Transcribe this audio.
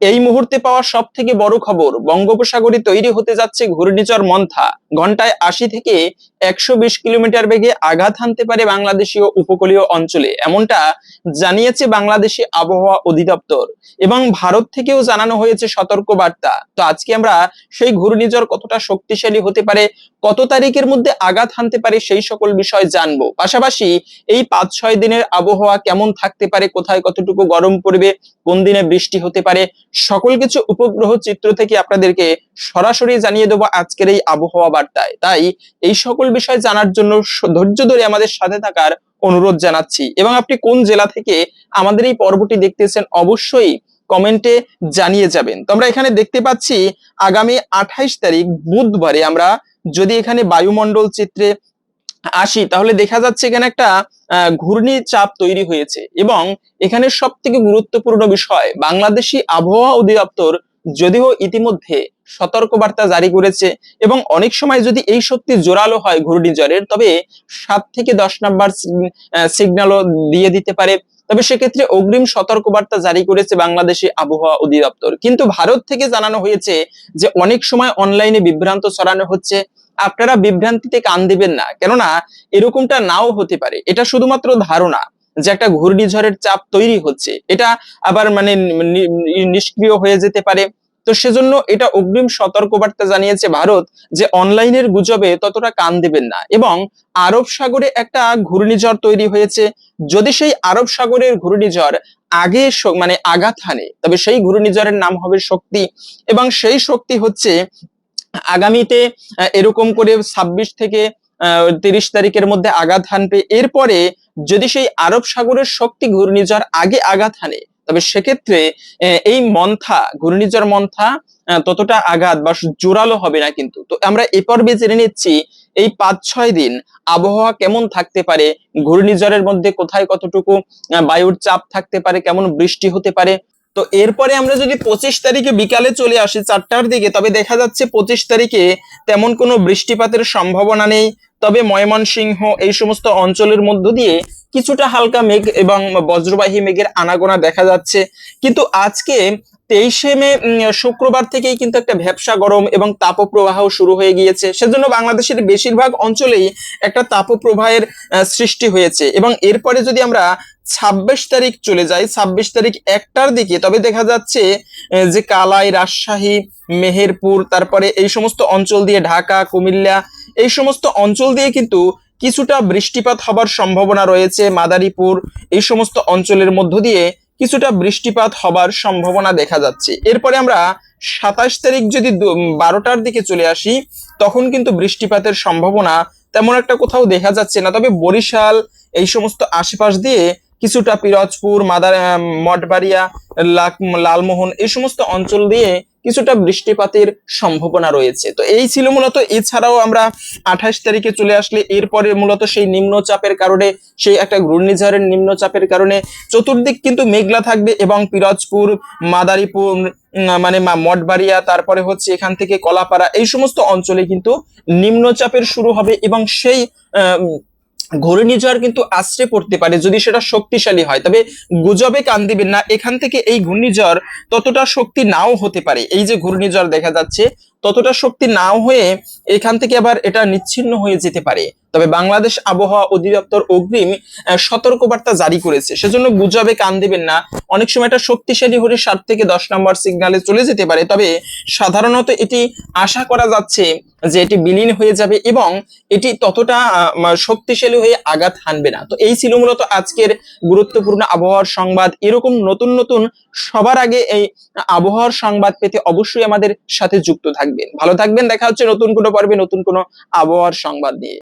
এই মুহূর্তে পাওয়া সব থেকে বড় খবর, বঙ্গোপসাগরে তৈরি হতে যাচ্ছে ঘূর্ণিঝড় মন্থা। ঘন্টায় আশি থেকে একশো বিশ কিলোমিটার বেগে আঘাত হানতে পারে বাংলাদেশীয় উপকূলীয় অঞ্চলে। এমনটা জানিয়েছে বাংলাদেশি আবহাওয়া অধিদপ্তর। এবং ভারত থেকেও জানানো হয়েছে সতর্ক বার্তা তো আজকে আমরা সেই ঘূর্ণিঝড় কতটা শক্তিশালী হতে পারে, কত তারিখের মধ্যে আঘাত হানতে পারে সেই সকল বিষয় জানব। পাশাপাশি এই পাঁচ ছয় দিনের আবহাওয়া কেমন থাকতে পারে, কোথায় কতটুকু গরম পড়বে, কোন দিনে বৃষ্টি হতে পারে, সকল কিছু উপগ্রহ চিত্র থেকে আপনাদেরকে সরাসরি জানিয়ে দেবো আজকের এই আবহাওয়া বার্তায়। তাই এই সকল বিষয় জানার জন্য ধৈর্য ধরে আমাদের সাথে থাকার অনুরোধ জানাচ্ছি। এবং আপনি কোন জেলা থেকে আমাদের এই পর্বটি দেখতেছেন অবশ্যই কমেন্টে জানিয়ে যাবেন। তো এখানে দেখতে পাচ্ছি, আগামী আঠাইশ তারিখ বুধবারে আমরা যদি এখানে বায়ুমণ্ডল চিত্রে আসি, তাহলে দেখা যাচ্ছে এখানে একটা ঘূর্ণি চাপ তৈরি হয়েছে। এবং এখানে সব থেকে গুরুত্বপূর্ণ বিষয়, বাংলাদেশি আবহাওয়া অধিদপ্তর যদিও ইতিমধ্যে সতর্কবার্তা জারি করেছে এবং অনেক সময় যদি এই শক্তি জোরালো হয় ঘূর্ণিঝড়ের তবে সাত থেকে দশ নাম্বার সিগন্যালও দিয়ে দিতে পারে। তবে সেক্ষেত্রে অগ্রিম সতর্কবার্তা জারি করেছে বাংলাদেশি আবহাওয়া অধিদপ্তর। কিন্তু ভারত থেকে জানানো হয়েছে যে অনেক সময় অনলাইনে বিভ্রান্ত ছড়ানো হচ্ছে। আপনারা বিভ্রান্তিতে কান দিবেন না, কেননা এরকমটা নাও হতে পারে। এটা শুধুমাত্র ধারণা যে একটা ঘূর্ণিঝড়ের চাপ তৈরি হচ্ছে। এটা আবার মানে নিষ্ক্রিয় হয়ে যেতে পারে। তো সেজন্য এটা অগ্রিম সতর্কবার্তা জানিয়েছে ভারত যে অনলাইনের গুজবে ততটা কান দেবেন না এবং আরব সাগরে একটা ঘূর্ণিঝড় তৈরি হয়েছে। যদি সেই আরব সাগরের ঘূর্ণিঝড় আগে মানে আঘাত হানে, তবে সেই ঘূর্ণিঝড়ের নাম হবে শক্তি এবং সেই শক্তি হচ্ছে আগামীতে এরকম করে ছাব্বিশ থেকে তিরিশ তারিখের মধ্যে আঘাত হানবে। এরপরে যদি সেই আরব সাগরের শক্তি ঘূর্ণিঝড় আগে আঘাত হানে তবে সেক্ষেত্রে এই মন্থা, ঘূর্ণিঝড় মন্থা ততটা আঘাত বা জোরালো হবে না কিন্তু। তো আমরা এ পর্বে জেনে নিচ্ছি, এই পাঁচ ছয় দিন আবহাওয়া কেমন থাকতে পারে, ঘূর্ণিঝড়ের মধ্যে কোথায় কতটুকু বায়ুর চাপ থাকতে পারে, কেমন বৃষ্টি হতে পারে। তো এরপরে আমরা যদি পঁচিশ তারিখে বিকালে চলে আসি চারটার দিকে, তবে দেখা যাচ্ছে পঁচিশ তারিখে তেমন কোনো বৃষ্টিপাতের সম্ভাবনা নেই তবে ময়মনসিংহ এই সমস্ত অঞ্চলের মধ্য দিয়ে কিছুটা হালকা মেঘ এবং বজ্রবাহী মেঘের আনাগোনা দেখা যাচ্ছে। কিন্তু আজকে তেইশে মে শুক্রবার থেকেই কিন্তু একটা ভ্যাবসা গরম এবং তাপপ্রবাহ শুরু হয়ে গিয়েছে। সেজন্য বাংলাদেশের বেশিরভাগ অঞ্চলেই একটা তাপপ্রবাহের সৃষ্টি হয়েছে এবং এরপরে যদি আমরা ছাব্বিশ তারিখ চলে যাই, ছাব্বিশ তারিখ একটার দিকে তবে দেখা যাচ্ছে যে কালাই, রাজশাহী, মেহেরপুর, তারপরে এই সমস্ত অঞ্চল দিয়ে ঢাকা, কুমিল্লা এই সমস্ত অঞ্চল দিয়ে কিন্তু কিছুটা বৃষ্টিপাত হবার সম্ভাবনা রয়েছে মাদারীপুর। এই সমস্ত অঞ্চলের মধ্য দিয়ে কিছুটা বৃষ্টিপাত হবার সম্ভাবনা দেখা যাচ্ছে। এরপরে আমরা সাতাশ তারিখ যদি বারোটার দিকে চলে আসি, তখন কিন্তু বৃষ্টিপাতের সম্ভাবনা তেমন একটা কোথাও দেখা যাচ্ছে না। তবে বরিশাল, এই সমস্ত আশেপাশ দিয়ে কিছুটা পিরোজপুর, মাদার মঠবাড়িয়া লালমোহন, এই সমস্ত অঞ্চল দিয়ে কিছুটা বৃষ্টিপাতের সম্ভাবনা রয়েছে। তো এই ছিল মূলত, এছাড়াও আমরা আঠাশ তারিখে চলে আসলে এরপরে মূলত সেই নিম্নচাপের কারণে, সেই একটা ঘূর্ণিঝড়ের নিম্নচাপের কারণে চতুর্দিক কিন্তু মেঘলা থাকবে এবং পিরোজপুর, মাদারীপুর মানে মঠবাড়িয়া, তারপরে হচ্ছে এখান থেকে কলাপাড়া, এই সমস্ত অঞ্চলে কিন্তু নিম্নচাপের শুরু হবে এবং সেই ঘূর্ণিঝড় কিন্তু আশ্রে পড়তে পারে যদি সেটা শক্তিশালী হয়। তবে গুজবে কান দিবেন না। এখান থেকে এই ঘূর্ণিঝড় ততটা শক্তি নাও হতে পারে। এই যে ঘূর্ণিঝড় দেখা যাচ্ছে ততটা শক্তি নাও হয়ে এখান থেকে আবার এটা নিচ্ছিন্ন হয়ে যেতে পারে। তবে বাংলাদেশ আবহাওয়া অধিদপ্তর অগ্রিম সতর্কবার্তা জারি করেছে। সেজন্য গুজবে কান দিবেন না। অনেক সময় এটা শক্তিশালী হলে সাত থেকে দশ নম্বর সিগনালে চলে যেতে পারে। তবে সাধারণত এটি আশা করা যাচ্ছে যে এটি বিলীন হয়ে যাবে এবং এটি ততটা শক্তিশালী হয়ে আঘাত হানবে না। তো এই ছিল মূলত আজকের গুরুত্বপূর্ণ আবহাওয়ার সংবাদ। এরকম নতুন নতুন সবার আগে এই আবহাওয়ার সংবাদ পেতে অবশ্যই আমাদের সাথে যুক্ত থাকবেন। ভালো থাকবেন দেখা হচ্ছে নতুন কোনো পর্বে নতুন কোনো আবহাওয়ার সংবাদ নিয়ে।